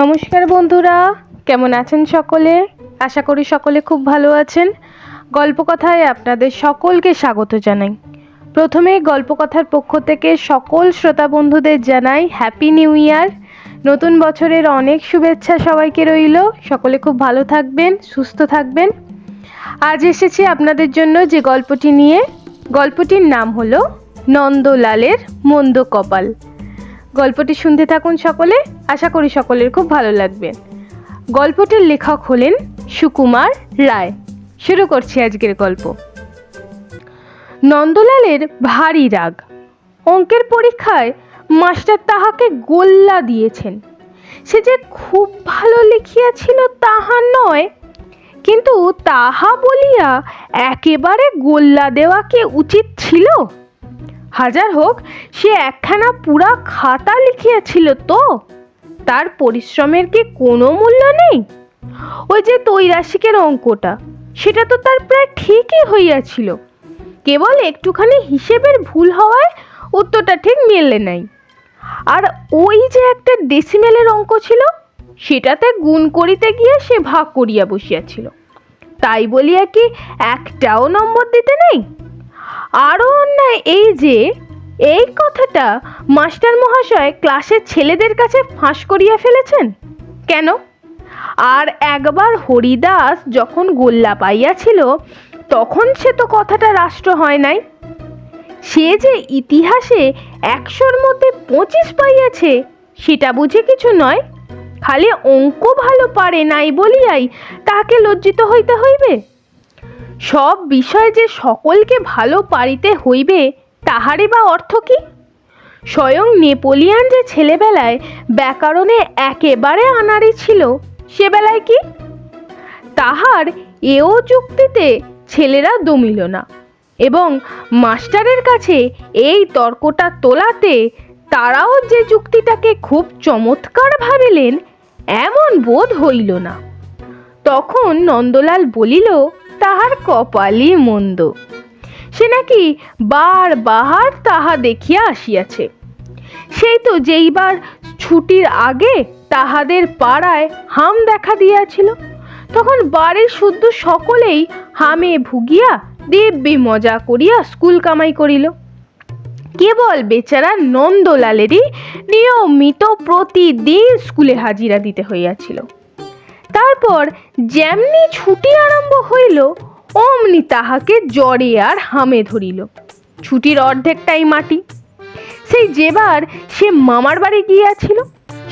নমস্কার বন্ধুরা, কেমন আছেন সকলে? আশা করি সকলে খুব ভালো আছেন। গল্পকথায় আপনাদের সকলকে স্বাগত জানাই। প্রথমে গল্পকথার পক্ষ থেকে সকল শ্রোতা বন্ধুদের জানাই হ্যাপি নিউ ইয়ার নতুন বছরের অনেক শুভেচ্ছা সবাইকে রইল। সকলে খুব ভালো থাকবেন, সুস্থ থাকবেন। আজ এসেছি আপনাদের জন্য যে গল্পটি নিয়ে। গল্পটির নাম হলো নন্দলালের মন্দ কপাল গল্পটি শুনতে থাকুন সকলে। আশা করি সকলের খুব ভালো লাগবে। গল্পটির লেখক হলেন সুকুমার রায়। শুরু করছি আজকের গল্প। নন্দলালের ভারী রাগ। অঙ্কের পরীক্ষায় মাস্টার তাহাকে গোল্লা দিয়েছেন। সে যে খুব ভালো লিখিয়াছিল তাহা নয়। কিন্তু তাহা বলিয়া একেবারে গোল্লা দেওয়া কি উচিত ছিল? হাজার হোক, সে একখানা পুরা খাতা লিখিয়াছিল তো। তার পরিশ্রমের কি কোনো মূল্য নেই? ওই যে তৈরাসিকের অঙ্কটা, সেটা তো তার প্রায় ঠিকই হইয়াছিল। কেবল একটুখানি হিসেবের ভুল হওয়ায় উত্তরটা ঠিক মেলে নাই। আর ওই যে একটা ডেসিমেলের অঙ্ক ছিল, সেটাতে গুণ করিতে গিয়ে সে ভাগ করিয়া বসিয়াছিল। তাই বলিয়া কি একটাও নম্বর দিতে নেই? আরও অন্যায় এই যে, এই কথাটা মাস্টার মহাশয় ক্লাসের ছেলেদের কাছে ফাঁস করিয়া ফেলেছেন? কেন? আর একবার হরিদাস যখন গোল্লা পাইয়াছিল, তখন সে তো কথাটা রাষ্ট্র হয় নাই। সে যে ইতিহাসে একশোর মধ্যে পঁচিশ পাইয়াছে, সেটা বুঝে কিছু নয়। খালি অঙ্ক ভালো পারে নাই বলিয়াই তাহাকে লজ্জিত হইতে হইবে? সব বিষয় যে সকলকে ভালো পারিতে হইবে, তাহারই বা অর্থ কি? স্বয়ং নেপোলিয়ান যে ছেলেবেলায় ব্যাকরণে একেবারে আনাড়ি ছিল, সে বেলায় কি? তাহার এও যুক্তিতে ছেলেরা দমিল না এবং মাস্টারের কাছে এই তর্কটা তোলাতে তারাও যে যুক্তিটাকে খুব চমৎকার ভাবিলেন, এমন বোধ হইল না। তখন নন্দলাল বলিল তাহার কপালই মন্দ। সে নাকি বার বাহার তাহা দেখিয়া আসিয়াছে। সেই তো যেইবার ছুটির আগে তাহাদের পাড়ায় হাম দেখা দিয়াছিল, তখন বাড়ির শুদ্ধ সকলেই হামে ভুগিয়া দিব্যি মজা করিয়া স্কুল কামাই করিল। কেবল বেচারা নন্দলালেরই নিয়মিত প্রতিদিন স্কুলে হাজিরা দিতে হইয়াছিল। তারপর যেমনি ছুটি আরম্ভ হইল, অমনি তাহাকে জ্বরে আর হামে ধরিল। ছুটির অর্ধেকটাই মাটি। সেই যেবার সে মামার বাড়ি গিয়াছিল,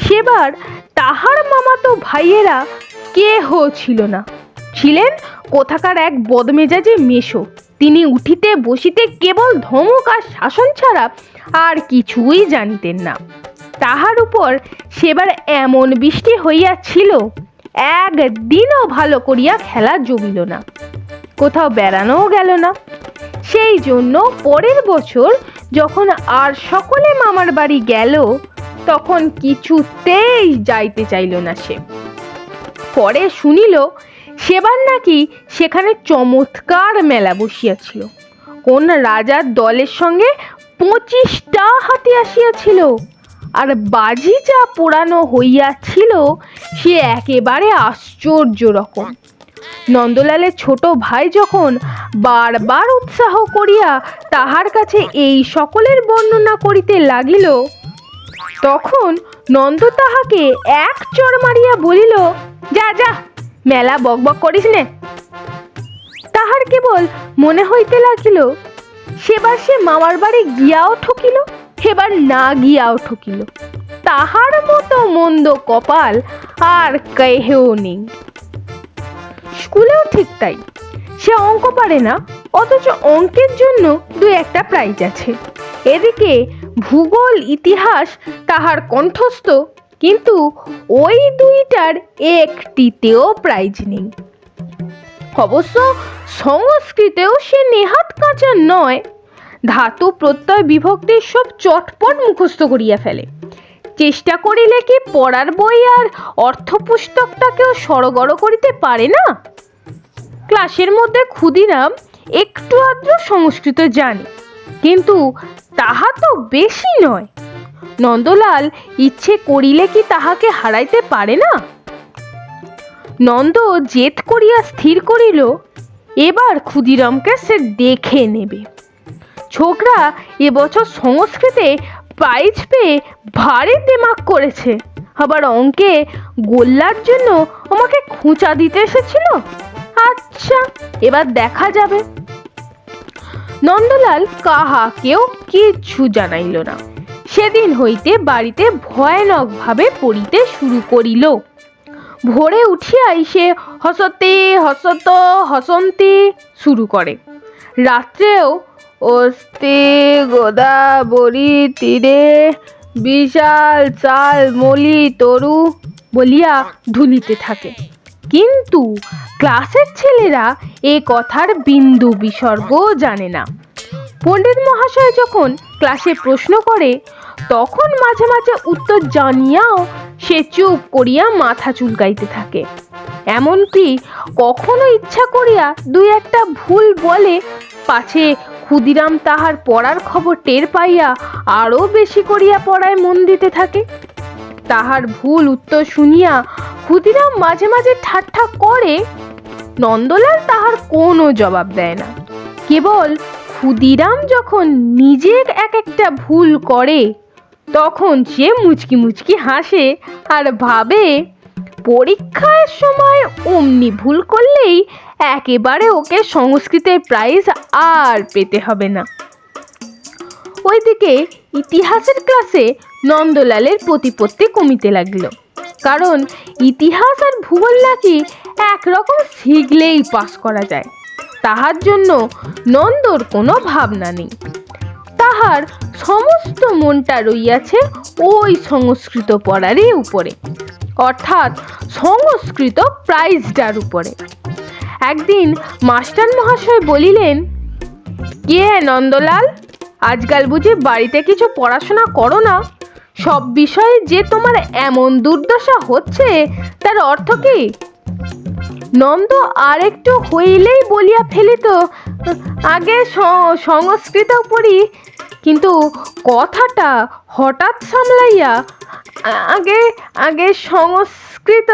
সেবার তাহার মামাতো ভাইয়েরা কেহ ছিল না। ছিলেন কোথাকার এক বদমেজাজে মেশো তিনি উঠিতে বসিতে কেবল ধমক আর শাসন ছাড়া আর কিছুই জানিতেন না। তাহার উপর সেবার এমন বৃষ্টি হইয়াছিল একদিনও ভালো করিয়া খেলা জমিল না। কোথাও বেড়ানোও গেল না। সেই জন্য পরের বছর যখন আর সকলে মামার বাড়ি গেল, তখন কিছুতেই যাইতে চাইল না সে। পরে শুনিল, সেবার নাকি সেখানে চমৎকার মেলা বসিয়াছিল। কোন রাজার দলের সঙ্গে পঁচিশটা হাতি আসিয়াছিল। আর বাজি যা পোড়ানো হইয়াছিল, সে একেবারে আশ্চর্য রকম। নন্দলালের ছোট ভাই যখন বারবার উৎসাহ করিয়া তাহার কাছে এই সকলের বর্ণনা করিতে লাগিল, তখন নন্দ তাহাকে এক চর মারিয়া বলিল, যা যা, মেলা বকবক করিস নে। তাহার কেবল মনে হইতে লাগিল, সেবার সে মামার বাড়ি গিয়াও ঠকিল? সেবার না গিয়াও ঠকিল। তাহার মতো মন্দ কপাল আর কেহেও নেই। স্কুলেও ঠিক তাই। সে অঙ্ক পারে না, অথচ অঙ্কের জন্য দু একটা প্রাইজ আছে। এদিকে ভূগোল, ইতিহাস তাহার কণ্ঠস্থ, কিন্তু ওই দুইটার একটিতেও প্রাইজ নেই। অবশ্য সংস্কৃতেও সে নেহাত কাঁচা নয় ধাতু প্রত্যয় বিভক্তির সব চটপট মুখস্থ করিয়া ফেলে। চেষ্টা করিলে কি পড়ার বই আর অর্থপুস্তকটাকেও সড়গড় করিতে পারে না? ক্লাসের মধ্যে ক্ষুদিরাম একটু আধটু সংস্কৃত জানে, কিন্তু তাহা তো বেশি নয়। নন্দলাল ইচ্ছে করিলে কি তাহাকে হারাইতে পারে না? নন্দ জেদ করিয়া স্থির করিল, এবার ক্ষুদিরামকে সে দেখে নেবে। ছোকরা এবছর সংস্কৃতে প্রাইজ পেয়ে ভারী দেমাক করেছে। আবার অঙ্কে গোল্লার জন্য আমাকে খুঁচা দিতে এসেছিল। আচ্ছা এবার দেখা যাবে। নন্দলাল কাহাকেও কিচ্ছু জানাইল না। সেদিন হইতে বাড়িতে ভয়ানকভাবে পড়িতে শুরু করিল। ভোরে উঠিয়াই সে হসতে হসত হসন্তি শুরু করে। রাত্রেও অস্তি গোদাবরী তীরে, বিশাল চাল মলি তরু বলিয়া ঢুলিতে থাকে। কিন্তু ক্লাসের ছেলেরা এ কথার বিন্দু বিসর্গ জানে না। পণ্ডিত মহাশয় যখন ক্লাসে প্রশ্ন করে, তখন মাঝে মাঝে উত্তর জানিয়াও সে চুপ করিয়া মাথা চুলকাইতে থাকে। এমনকি কখনো ইচ্ছা করিয়া দুই একটা ভুল বলে পাছে ক্ষুদিরাম তাহার পড়ার খবর টের পাইয়া আরও বেশি করিয়া পড়ায় মন দিতে থাকে। তাহার ভুল উত্তর শুনিয়া ক্ষুদিরাম মাঝে মাঝে ঠাট্টা করে, নন্দলাল তাহার কোনো জবাব দেয় না। কেবল ক্ষুদিরাম যখন নিজের এক একটা ভুল করে, তখন সে মুচকি মুচকি হাসে আর ভাবে, পরীক্ষার সময় অমনি ভুল করলেই একেবারে ওকে সংস্কৃতের প্রাইজ আর পেতে হবে না। ওইদিকে ইতিহাসের ক্লাসে নন্দলালের প্রতিপত্তি কমিতে লাগল। কারণ ইতিহাস আর ভূগোল নাকি একরকম শিখলেই পাস করা যায়। তাহার জন্য নন্দর কোনো ভাবনা নেই। তাহার সমস্ত মনটা রইয়াছে ওই সংস্কৃত পড়ারই উপরে। অর্থাৎ সংস্কৃত প্রাইজটার উপরে। একদিন মাস্টার মহাশয় বলিলেন, কে নন্দলাল? আজকাল বুঝি বাড়িতে কিছু পড়াশোনা করো না। সব বিষয়ে যে তোমার এমন দুর্দশা হচ্ছে, তার অর্থ কি? নন্দ আর একটু হইলেই বলিয়া ফেলিত, আগে সংস্কৃত পড়ি, কিন্তু কথাটা হঠাৎ সামলাইয়া আগে আগে সংস্কৃত,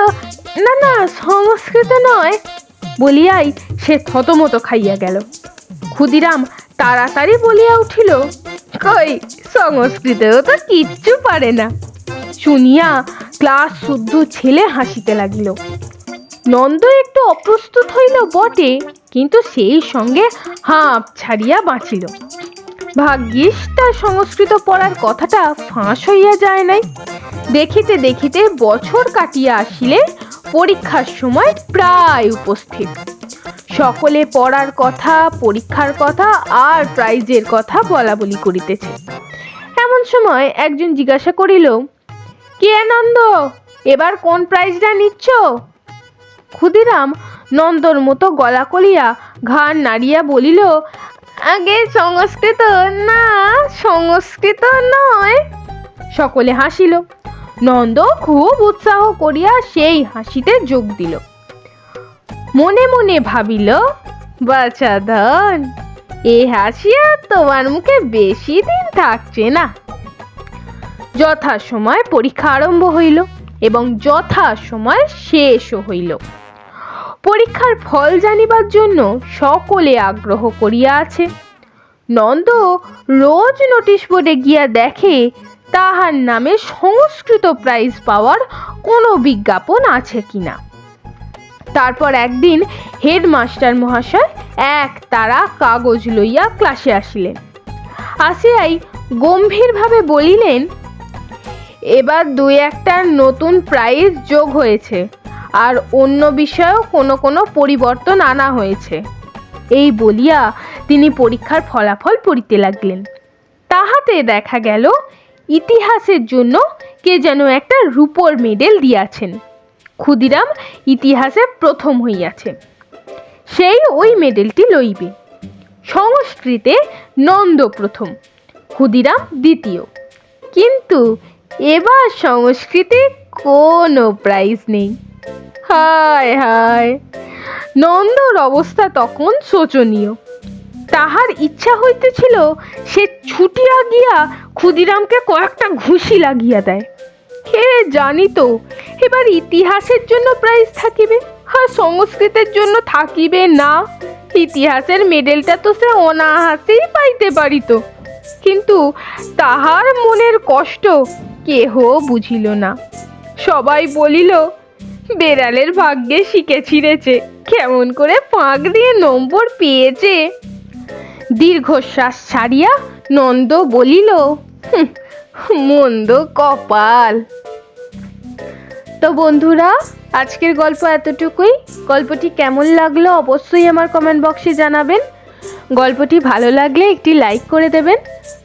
না না, সংস্কৃত নয় বলিয়াই সে থতমত খাইয়া গেল। ক্ষুদিরাম তাড়াতাড়ি বলিয়া উঠিল, কই, সংস্কৃতেও তো কিচ্ছু পারে না। শুনিয়া ক্লাস শুদ্ধ ছেলে হাসিতে লাগিল। নন্দ একটু অপ্রস্তুত হইল বটে, কিন্তু সেই সঙ্গে হাঁপ ছাড়িয়া বাঁচিল। ভাগ্যিস, তার সংস্কৃত পড়ার কথাটা ফাঁস হইয়া যায় নাই। দেখিতে দেখিতে বছর কাটিয়া আসিলে পরীক্ষার সময় প্রায় উপস্থিত। সকলে পড়ার কথা, পরীক্ষার কথা আর প্রাইজের কথা বলা বলি করিতেছে। এমন সময় একজন জিজ্ঞাসা করিল, কে আনন্দ এবার কোন প্রাইজটা নিচ্ছ? ক্ষুদিরাম নন্দর মতো গলা কলিয়া ঘাড় নাড়িয়া বলিল, আগে সংস্কৃত না, সংস্কৃত নয়। সকলে হাসিল। নন্দ খুব উৎসাহ করিয়া সেই হাসিতে যোগ দিল। মনে মনে ভাবিল, বাছা ধন, এ হাসিয়া তোমার মুখে বেশি দিন থাকছে না। যথা সময় পরীক্ষা আরম্ভ হইল এবং যথা সময় শেষও হইল। পরীক্ষার ফল জানিবার জন্য সকলে আগ্রহ করিয়া আছে। নন্দ রোজ নোটিশ বোর্ডে গিয়া দেখে তাহার নামে সংস্কৃত প্রাইজ পাওয়ার কোনো বিজ্ঞাপন আছে কিনা? তারপর একদিন হেডমাস্টার মহাশয় এক তারা কাগজ লইয়া ক্লাসে আসিলেন। আসিয়াই গম্ভীরভাবে বলিলেন, এবার দুই একটা নতুন প্রাইজ যোগ হয়েছে আর অন্য বিষয়েও কোনো কোনো পরিবর্তন আনা হয়েছে। এই বলিয়া তিনি পরীক্ষার ফলাফল পড়িতে লাগলেন। তাহাতে দেখা গেল ইতিহাসের জন্য কে যেন একটা রূপোর মেডেল দিয়াছেন। ক্ষুদিরাম ইতিহাসে প্রথম হইয়াছে। সেই ওই মেডেলটি লইবে। সংস্কৃতে নন্দ প্রথম, ক্ষুদিরাম দ্বিতীয়। কিন্তু এবার সংস্কৃতে কোনো প্রাইজ নেই। হায় হায়, নন্দর অবস্থা তখন শোচনীয়। তাহার ইচ্ছা হইতেছিল সে ছুটিয়া গিয়া ক্ষুদিরামকে কয়েকটা ঘুষি লাগিয়া দেয়। কে জানিত, এবার ইতিহাসের জন্য প্রাইজ থাকিবে? আর সংস্কৃতের জন্য থাকিবে না। ইতিহাসের মেডেলটা তো সে অনাহাসেই পাইতে পারিত। কিন্তু তাহার মনের কষ্ট কেহ বুঝিল না। সবাই বলিল, বেড়ালের ভাগ্যে শিখে ছিঁড়েছে কেমন করে ফাঁক দিয়ে নম্বর পেয়েছে। দীর্ঘশ্বাস ছাড়িয়া নন্দ বলিল মন্দ কপাল। তো বন্ধুরা, আজকের গল্প এতটুকুই। গল্পটি কেমন লাগল অবশ্যই আমার কমেন্ট বক্সে জানাবেন। গল্পটি ভালো লাগলে একটি লাইক করে দেবেন।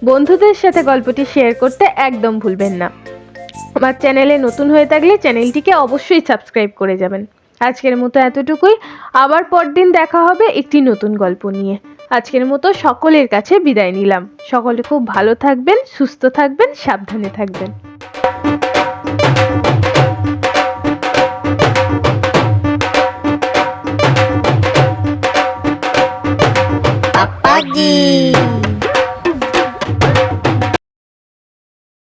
বন্ধুদের সাথে গল্পটি শেয়ার করতে একদম ভুলবেন না। আমার চ্যানেলে নতুন হয়ে থাকলে চ্যানেলটিকে অবশ্যই সাবস্ক্রাইব করে যাবেন। আজকের মতো এতটুকুই। আবার পরদিন দেখা হবে একটি নতুন গল্প নিয়ে। আজকের মতো সকলের কাছে বিদায় নিলাম সকলে খুব ভালো থাকবেন, সুস্থ থাকবেন, সাবধানে থাকবেন Papagi.